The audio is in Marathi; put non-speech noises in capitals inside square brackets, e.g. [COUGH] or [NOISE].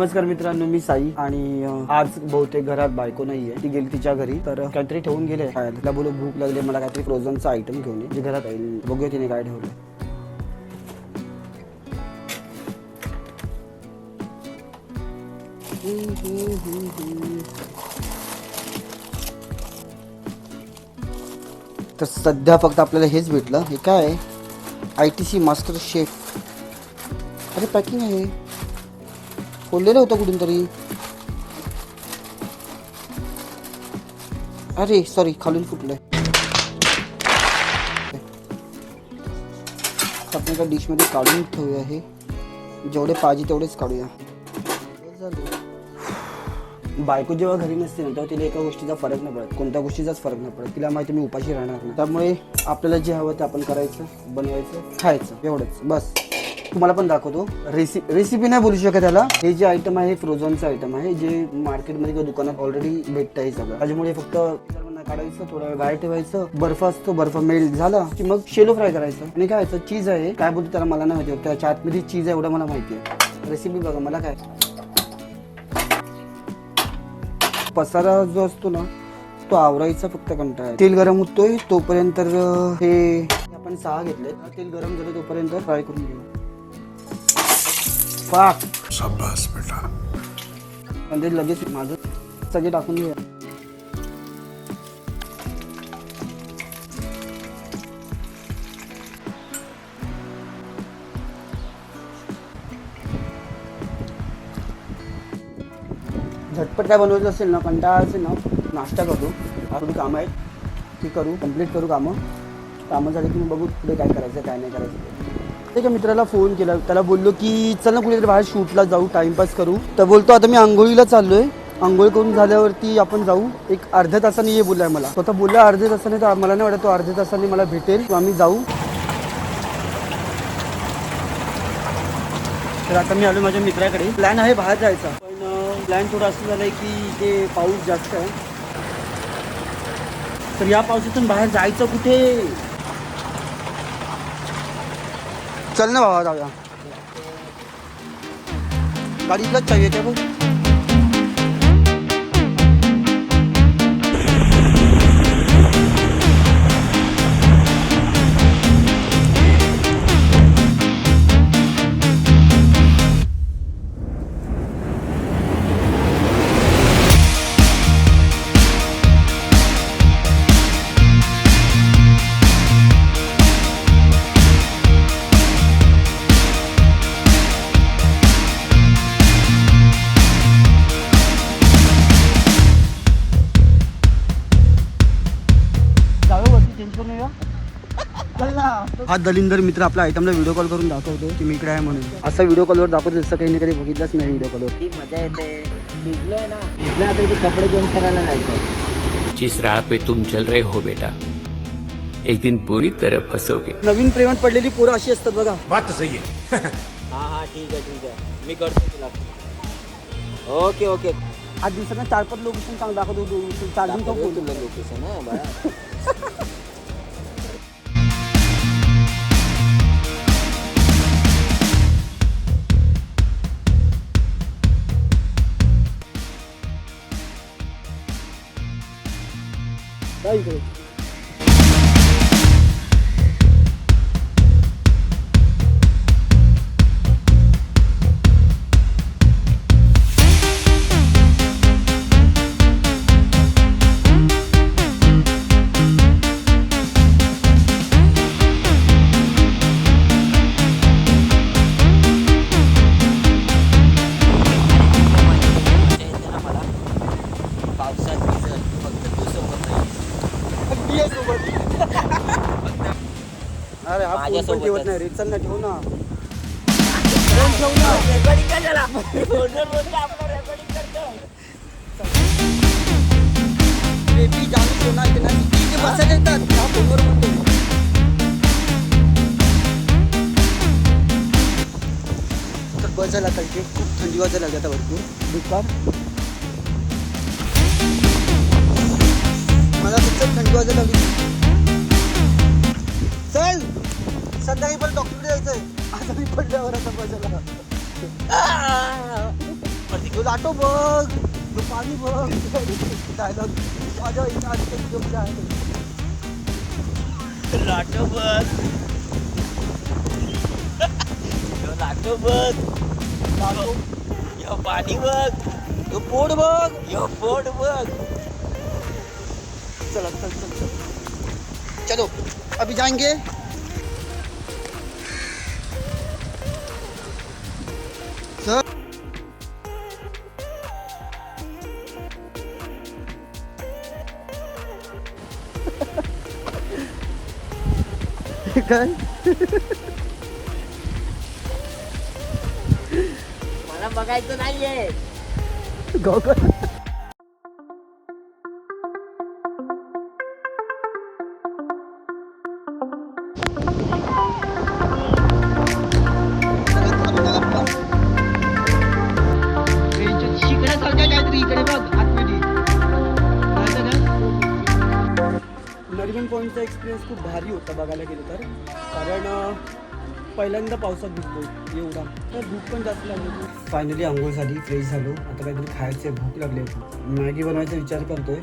नमस्कार मित्रांनो मी साई आणि आज बहुतेक घरात बायको नाहीये. ती गेली तिच्या घरी तर काहीतरी ठेवून गेले. काय तिला बोलू भूक लागली मला काहीतरी फ्रोझनचं आयटम घेऊन ये. जे घरात येईल बघूया तिने काय ठेवलं तर सध्या फक्त आपल्याला हेच भेटलं. हे काय? आहे I T C master chef अरे पॅकिंग आहे. खोललेलं होतं कुठून तरी. अरे सॉरी खालून फुटलंय. आपण एका डिशमध्ये काढून ठेवूया हे. जेवढे पाहिजे तेवढेच काढूया. बायको जेव्हा घरी नसते ना तेव्हा तिला एका गोष्टीचा फरक नाही पडत. कोणत्या गोष्टीचाच फरक नाही पडत. तिला माहिती मी उपाशी राहणार नाही. त्यामुळे आपल्याला जे हवं ते आपण करायचं बनवायचं खायचं. एवढंच. बस. तुम्हाला पण दाखवतो. रेसिपी रेसिपी नाही बोलू शकत त्याला हे जे आयटम आहे फ्रोझनचं आयटम आहे जे मार्केटमध्ये किंवा दुकानात ऑलरेडी भेटतं हे सगळं. त्याच्यामुळे फक्त काढायचं थोडा वेळ बाहेर ठेवायचं. बर्फ असतो बर्फ मेल्ट झाला की मग शेलो फ्राय करायचं. आणि काय चीज आहे. काय बोलतो त्याला मला नाही माहिती. त्याच्या आतमध्ये चीज आहे एवढं मला माहिती आहे. रेसिपी बघा मला काय? पसारा जो असतो ना तो आवरायचा फक्त कंटाळा आहे. तेल गरम होतोय तोपर्यंत हे आपण सहा घेतले तेल गरम झालं तोपर्यंत फ्राय करून घेऊ. पाक शाबाश बेटा. म्हणजे लगेच माझं सगळे टाकून घ्या झटपट काय बनवायचं असेल ना कंटाळा असेल ना नाश्ता करतो थोडी कामं आहेत ती करू कंप्लीट करू कामं. कामं झाली की मग बघू पुढे काय करायचं काय नाही करायचं. एका मित्राला फोन केला. त्याला बोललो की चल ना कुठेतरी बाहेर शूटला जाऊ टाइमपास करू. तर बोलतो आता मी आंघोळीला चाललोय. आंघोळ करून झाल्यावरती आपण जाऊ. एक अर्ध्या तासाने ये बोलाय मला. स्वतः बोलला अर्ध्या तासाने तर मला नाही वाटत तो अर्ध्या तासाने मला भेटेल. आम्ही जाऊ. तर आता मी आलो माझ्या मित्राकडे. प्लॅन आहे बाहेर जायचा. पण प्लॅन थोडं असं आहे की ते पाऊस जास्त आहे. तर या पावसातून बाहेर जायचं कुठे? चल ना भावा जाऊया. गाडीलाच चावी येते बघ हा दलिंदर मित्र आपल्या आयटमला व्हिडिओ कॉल करून दाखवतो की मी इकडे आहे म्हणून. असा व्हिडिओ कॉलवर दाखवतो जसं काही ना कधी बघितलंच नाही व्हिडिओ कॉलवर ती मजा येते. भिजलोय ना. भिजलोय आता इथे कपडे चेंज करायला जायचं जिस राह पे तुम चल रहे हो बेटा एक दिन पूरी तरह फंसोगे. नवीन प्रेमात पडलेली पोरं अशी असतात बघा. बात सही है हा हा ठीक आहे ठीक आहे. मी करतो तुला. Okay okay. आज दिवसांना चार पाच लोकेशन चांगलं दाखवतो चार्जिंग लोकेशन [LAUGHS] हा अरे हा फोन पण. ठेवत नाही रे. चल ना ठेव ना. रेकॉर्डिंग काय झाला फोनवर बोलतो आपण रेकॉर्डिंग करतो. बेबी ठेव ना ना येतात. हा फोनवर तर बस झाला इथे. खूप थंडी वाजायला लागली आता भरपूर. दुपार? फक्त थंडी चल. संध्याकाळी पण डॉक्टर जायचंय. आता मी पडल्यावर आता बसायला तो लाटो बघ. तू पाणी बघ. डायलॉग. माझ्या इथं आजकाल जोक आहे. लाटो बघ. लाटो बघ. लाटो ह्यो पाणी बघ. यो पोट बघ. यो पोट बघ. चला चल चल चल। चलो अभी जाएंगे। सर। काय मला बघायचं नाहीये गॉगल नरिमन पॉईंटचा एक्सपिरियन्स खूप भारी होता बघायला गेलं तर. कारण पहिल्यांदा पावसात भिजतो एवढा. तर भूक पण जास्त लागली फायनली आंघोळ झाली फ्रेश झालो. आता काहीतरी खायचे भूक लागली होती. मॅगी बनवायचा विचार करतोय.